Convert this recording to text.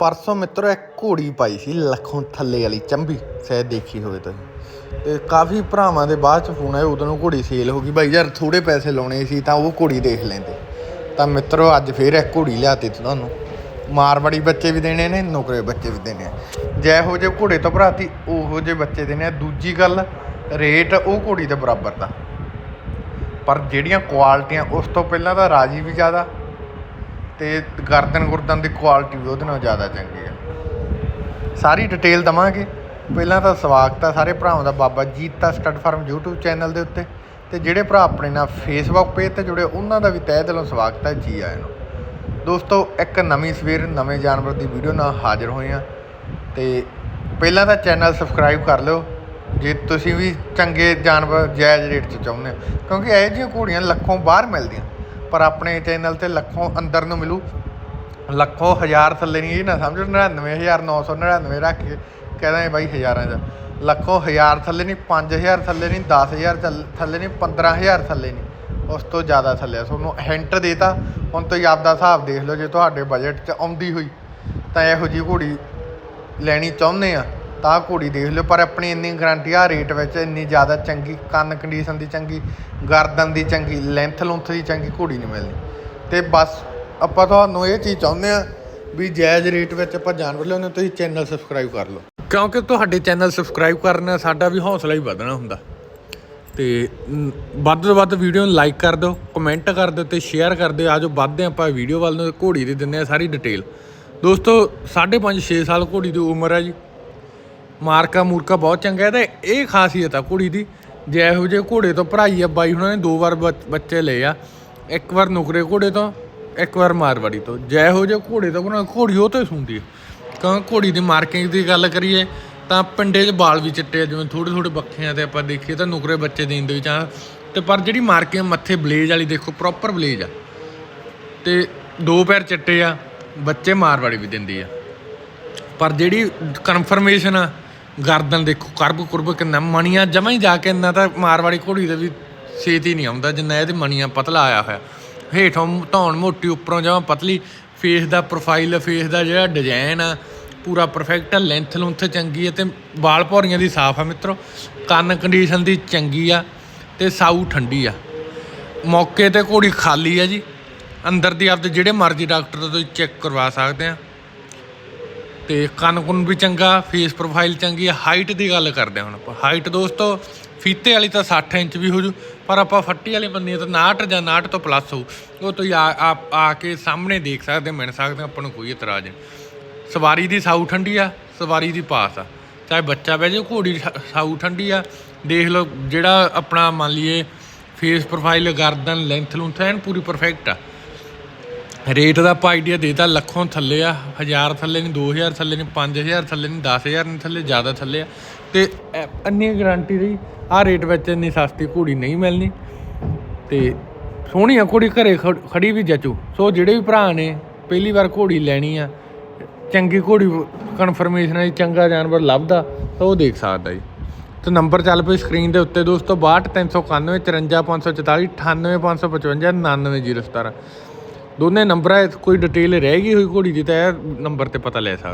ਪਰਸੋਂ ਮਿੱਤਰੋ ਇੱਕ ਘੋੜੀ ਪਾਈ ਸੀ ਲੱਖੋਂ ਥੱਲੇ ਵਾਲੀ ਚੰਬੀ, ਸ਼ਾਇਦ ਦੇਖੀ ਹੋਵੇ ਤੁਸੀਂ ਤੇ ਕਾਫੀ ਭਰਾਵਾਂ ਦੇ ਬਾਅਦ ਚ ਫੋਨ ਆਇਆ, ਉਦੋਂ ਨੂੰ ਘੋੜੀ ਸੇਲ ਹੋ ਗਈ। ਬਾਈ ਯਾਰ ਥੋੜੇ ਪੈਸੇ ਲਾਉਣੇ ਸੀ ਤਾਂ ਉਹ ਘੋੜੀ ਦੇਖ ਲੈਂਦੇ। ਤਾਂ ਮਿੱਤਰੋ, ਅੱਜ ਫੇਰ ਇੱਕ ਘੋੜੀ ਲਿਆਤੀ ਤੁਹਾਨੂੰ। ਮਾਰਵਾੜੀ ਬੱਚੇ ਵੀ ਦੇਣੇ ਨੇ, ਨੌਕਰੇ ਬੱਚੇ ਵੀ ਦੇਣੇ ਆ। ਜੈ ਹੋ ਜੇ ਘੋੜੇ ਤੋਂ ਭਰਾਤੀ, ਉਹੋ ਜੇ ਬੱਚੇ ਦੇਣੇ ਆ। ਦੂਜੀ ਗੱਲ ਰੇਟ ਉਹ ਘੋੜੀ ਦੇ ਬਰਾਬਰ ਦਾ। ਪਰ ਜਿਹੜੀਆਂ ਕੁਆਲਿਟੀਆਂ ਉਸ ਤੋਂ ਪਹਿਲਾਂ ਤਾਂ ਰਾਜੀ ਵੀ ਜ਼ਿਆਦਾ ਤੇ ਗਰਦਨ ਗੁਰਦਨ ਦੀ ਕੁਆਲਿਟੀ ਵੀ ਉਹਦੇ ਨਾਲੋਂ ਜ਼ਿਆਦਾ ਚੰਗੀ ਆ। ਸਾਰੀ ਡਿਟੇਲ ਦਵਾਂਗੇ। ਪਹਿਲਾਂ ਤਾਂ ਸਵਾਗਤ ਆ ਸਾਰੇ ਭਰਾਵਾਂ ਦਾ, Baba Jeeta stud farm YouTube channel ਦੇ ਉੱਤੇ। ਤੇ ਜਿਹੜੇ ਭਰਾ ਆਪਣੇ ਨਾਲ Facebook ਪੇਜ ਤੇ ਜੁੜੇ, ਉਹਨਾਂ ਦਾ ਵੀ ਤਹਿ ਦਿਲੋਂ ਸਵਾਗਤ ਹੈ ਜੀ ਆਇਆਂ ਨੂੰ। ਦੋਸਤੋ, ਇੱਕ ਨਵੀਂ ਸਵੇਰ, ਨਵੇਂ ਜਾਨਵਰ ਦੀ ਵੀਡੀਓ ਨਾਲ ਹਾਜ਼ਰ ਹੋਏ ਆ। ਤੇ ਪਹਿਲਾਂ ਤਾਂ ਚੈਨਲ ਸਬਸਕ੍ਰਾਈਬ ਕਰ ਲਿਓ। ਜੇ ਤੁਸੀਂ ਵੀ ਚੰਗੇ ਜਾਨਵਰ ਜਾਇਜ਼ ਰੇਟ 'ਚ ਚਾਹੁੰਦੇ ਹੋ। ਕਿਉਂਕਿ ਇਹੋ ਜਿਹੀਆਂ ਘੋੜੀਆਂ ਲੱਖੋਂ ਬਾਹਰ ਮਿਲਦੀਆਂ। ਪਰ ਆਪਣੇ ਚੈਨਲ ਤੇ ਲੱਖੋਂ ਅੰਦਰ ਨੂੰ ਮਿਲੂ। ਲੱਖੋਂ ਹਜ਼ਾਰ ਥੱਲੇ ਨਹੀਂ, ਇਹ ਨਾ ਸਮਝੋ 99999 ਰੱਖ ਕੇ ਕਹਿੰਦਾ ਬਾਈ ਹਜ਼ਾਰਾਂ ਦਾ ਲੱਖੋਂ ਹਜ਼ਾਰ ਥੱਲੇ ਨਹੀਂ 5000 ਥੱਲੇ ਨਹੀਂ 10000 ਚੱਲ- ਥੱਲੇ ਨਹੀਂ 15000 ਥੱਲੇ ਨਹੀਂ। ਉਸ ਤੋਂ ਜ਼ਿਆਦਾ ਥੱਲੇ ਆ। ਤੁਹਾਨੂੰ ਹਿੰਟ ਦੇਤਾ, ਹੁਣ ਤੁਸੀਂ ਆਪਦਾ ਹਿਸਾਬ ਦੇਖ ਲਓ, ਜੇ ਤੁਹਾਡੇ ਬਜਟ 'ਚ ਆਉਂਦੀ ਹੋਈ ਤਾਂ ਇਹੋ ਜਿਹੀ ਘੋੜੀ ਲੈਣੀ ਚਾਹੁੰਦੇ ਆ। ਤਾਂ ਘੋੜੀ ਦੇਖ ਲਿਓ, ਪਰ ਆਪਣੀ ਇੰਨੀ ਗਾਰੰਟੀ ਆ ਰੇਟ ਵਿੱਚ ਇੰਨੀ ਜ਼ਿਆਦਾ ਚੰਗੀ, ਕੰਨ ਕੰਡੀਸ਼ਨ ਦੀ ਚੰਗੀ, ਗਰਦਨ ਦੀ ਚੰਗੀ ਲੈਂਥ ਲੁੰਥ ਦੀ ਚੰਗੀ ਘੋੜੀ ਨਹੀਂ ਮਿਲਣੀ। ਤੇ ਬਸ ਆਪਾਂ ਤੁਹਾਨੂੰ ਇਹ ਚੀਜ਼ ਚਾਹੁੰਦੇ ਆ ਵੀ ਜਾਇਜ਼ ਰੇਟ ਵਿੱਚ ਆਪਾਂ ਜਾਨਵਰ ਲਿਆਉਂਦੇ ਤੁਸੀਂ ਚੈਨਲ ਸਬਸਕ੍ਰਾਈਬ ਕਰ ਲਓ। ਕਿਉਂਕਿ ਤੁਹਾਡੇ ਚੈਨਲ ਸਬਸਕ੍ਰਾਈਬ ਕਰਨ ਨਾਲ ਸਾਡਾ ਵੀ ਹੌਸਲਾ ਹੀ ਵਧਣਾ ਹੁੰਦਾ। ਤੇ ਵੱਧ ਤੋਂ ਵੱਧ ਵੀਡੀਓ ਨੂੰ ਲਾਈਕ ਕਰ ਦਿਓ ਕਮੈਂਟ ਕਰ ਦਿਓ ਤੇ ਸ਼ੇਅਰ ਕਰ ਦਿਓ। ਆਜੋ ਵੱਧਦੇ ਆਪਾਂ ਵੀਡੀਓ ਵੱਲ ਨੂੰ, ਘੋੜੀ ਦੀ ਦਿੰਦੇ ਆ ਸਾਰੀ ਡਿਟੇਲ ਦੋਸਤੋ 5.5 6 ਸਾਲ ਘੋੜੀ ਦੀ ਉਮਰ ਹੈ ਜੀ। ਮਾਰਕਾ ਮੂਰਕਾ ਬਹੁਤ ਚੰਗਾ ਹੈ ਤੇ ਇਹ ਖਾਸੀਅਤ ਆ ਘੋੜੀ ਦੀ। ਜੇ ਇਹੋ ਜਿਹੇ ਘੋੜੇ ਤੋਂ ਭਰਾਈ ਆ, ਬਾਈ ਉਹਨਾਂ ਨੇ ਦੋ ਵਾਰ ਬੱਚ- ਬੱਚੇ ਲਏ ਆ। ਇੱਕ ਵਾਰ ਨੁਕਰੇ ਘੋੜੇ ਤੋਂ, ਇੱਕ ਵਾਰ ਮਾਰਵਾੜੀ ਤੋਂ। ਜੇ ਇਹੋ ਜਿਹੇ ਘੋੜੇ ਤੋਂ ਉਹਨਾਂ ਘੋੜੀ ਉਹ ਤੋਂ ਹੀ ਸੁੰਦੀ ਹੈ ਕਿਉਂਕਿ ਘੋੜੀ ਦੀ ਮਾਰਕਿੰਗ ਦੀ ਗੱਲ ਕਰੀਏ, ਤਾਂ ਪਿੰਡੇ 'ਚ ਬਾਲ ਵੀ ਚਿੱਟੇ ਆ, ਜਿਵੇਂ ਥੋੜੇ ਥੋੜੇ ਬੱਖਿਆਂ ਤੇ ਆਪਾਂ ਦੇਖੀਏ ਤਾਂ ਨੁਕਰੇ ਬੱਚੇ ਦੇਣ ਦੇ ਵਿੱਚ ਆ। ਤੇ ਪਰ ਜਿਹੜੀ ਮਾਰਕਿੰਗ ਮੱਥੇ ਬਲੇਜ ਵਾਲੀ ਦੇਖੋ ਪ੍ਰੋਪਰ ਬਲੇਜ ਆ। ਤੇ ਦੋ ਪੈਰ ਚਿੱਟੇ ਆ, ਬੱਚੇ ਮਾਰਵਾੜੀ ਵੀ ਦਿੰਦੀ ਆ। ਪਰ ਜਿਹੜੀ ਕਨਫਰਮੇਸ਼ਨ ਆ ਗਰਦਨ ਦੇਖੋ, ਕਰਬ ਕੁਰਬ ਕਿੰਨਾ, ਮਣੀਆਂ ਜਮਾਂ ਹੀ ਜਾ ਕੇ ਇੰਨਾ ਤਾਂ ਮਾਰਵਾੜੀ ਘੋੜੀ ਦਾ ਵੀ ਛੇਤੀ ਨਹੀਂ ਆਉਂਦਾ, ਜਿੰਨਾ ਇਹਦੇ ਮਣੀਆਂ ਪਤਲਾ ਆਇਆ ਹੋਇਆ। ਹੇਠੋਂ ਧੌਣ ਮੋਟੀ, ਉੱਪਰੋਂ ਜਮਾਂ ਪਤਲੀ ਫੇਸ ਦਾ ਪ੍ਰੋਫਾਈਲ ਫੇਸ ਦਾ ਜਿਹੜਾ ਡਿਜ਼ਾਈਨ ਆ, ਪੂਰਾ ਪਰਫੈਕਟ ਆ ਲੈਂਥ ਲੁੰਥ ਚੰਗੀ ਆ ਤੇ ਵਾਲ ਭੌਰੀਆਂ ਦੀ ਸਾਫ਼ ਆ ਮਿੱਤਰੋ। ਕੰਨ ਕੰਡੀਸ਼ਨ ਦੀ ਚੰਗੀ ਆ ਤੇ ਸਾਊ ਠੰਡੀ ਆ। ਮੌਕੇ ਤੇ ਘੋੜੀ ਖਾਲੀ ਆ ਜੀ। ਅੰਦਰ ਦੀ ਆਪਦੇ ਜਿਹੜੇ ਮਰਜ਼ੀ ਡਾਕਟਰ ਤੋਂ ਤੁਸੀਂ ਚੈੱਕ ਕਰਵਾ ਸਕਦੇ ਆ। ਤੇ ਕੰਨ ਕੁੰਨ ਵੀ ਚੰਗਾ, ਫੇਸ ਪ੍ਰੋਫਾਈਲ ਚੰਗੀ ਆ। ਹਾਈਟ ਦੀ ਗੱਲ ਕਰਦੇ ਹਾਂ ਹੁਣ ਆਪਾਂ। ਹਾਈਟ ਦੋਸਤੋ, ਫੀਤੇ ਵਾਲੀ ਤਾਂ 60 ਇੰਚ ਵੀ ਹੋ ਜੂ, ਪਰ ਆਪਾਂ ਫੱਟੀ ਵਾਲੀ ਬੰਨੀ ਤਾਂ 59 ਜਾਂ 59 ਤੋਂ ਪਲੱਸ ਹੋਊ। ਉਹ ਤੁਸੀਂ ਆ ਆ ਆ ਕੇ ਸਾਹਮਣੇ ਦੇਖ ਸਕਦੇ ਮਿਲ ਸਕਦੇ ਆਪਾਂ ਨੂੰ ਕੋਈ ਇਤਰਾਜ਼ ਨਹੀਂ। ਸਵਾਰੀ ਦੀ ਸਾਊ ਠੰਡੀ ਆ, ਸਵਾਰੀ ਦੀ ਪਾਸ ਆ। ਚਾਹੇ ਬੱਚਾ ਬਹਿ ਜਾਏ ਘੋੜੀ ਸਾਊ ਠੰਡੀ ਆ। ਦੇਖ ਲਓ, ਜਿਹੜਾ ਆਪਣਾ ਮੰਨ ਲਈਏ ਫੇਸ ਪ੍ਰੋਫਾਈਲ ਗਰਦਨ ਲੈਂਥ ਲੁੰਥ ਐਨ ਪੂਰੀ ਪਰਫੈਕਟ ਆ। ਰੇਟ ਦਾ ਆਪਾਂ ਆਈਡੀਆ ਦੇਤਾ, ਲੱਖੋਂ ਥੱਲੇ ਆ, ਹਜ਼ਾਰ ਥੱਲੇ ਨਹੀਂ 2000 ਥੱਲੇ ਨਹੀਂ 5000 ਥੱਲੇ ਨਹੀਂ 10000 ਨਹੀਂ ਥੱਲੇ, ਜ਼ਿਆਦਾ ਥੱਲੇ ਆ। ਤੇ ਇੰਨੀ ਗਾਰੰਟੀ ਰਹੀ ਆ ਰੇਟ ਵਿੱਚ ਇੰਨੀ ਸਸਤੀ ਘੋੜੀ ਨਹੀਂ ਮਿਲਣੀ। ਤੇ ਸੋਹਣੀ ਆ ਘੋੜੀ ਘਰੇ ਖੜ- ਖੜੀ ਵੀ ਜਚੂ। ਸੋ ਜਿਹੜੇ ਵੀ ਭਰਾ ਨੇ, ਪਹਿਲੀ ਵਾਰ ਘੋੜੀ ਲੈਣੀ ਆ, ਚੰਗੀ ਘੋੜੀ ਕਨਫਰਮੇਸ਼ਨ ਹੈ ਚੰਗਾ ਜਾਨਵਰ ਲੱਭਦਾ, ਤਾਂ ਉਹ ਦੇਖ ਸਕਦਾ ਜੀ। ਤੇ ਨੰਬਰ ਚੱਲ ਪਈ ਸਕਰੀਨ ਦੇ ਉੱਤੇ ਦੋਸਤੋ 62 391 54 544 98 555 99017 ਦੋਨੇ ਨੰਬਰਾਂ ਹੈ ਕੋਈ ਡਿਟੇਲ ਰਹਿ ਗਈ ਹੋਈ ਘੋੜੀ ਦੀ ਤਾਂ ਇਹ ਨੰਬਰ ਤੇ ਪਤਾ ਲੈ ਸਕਦਾ।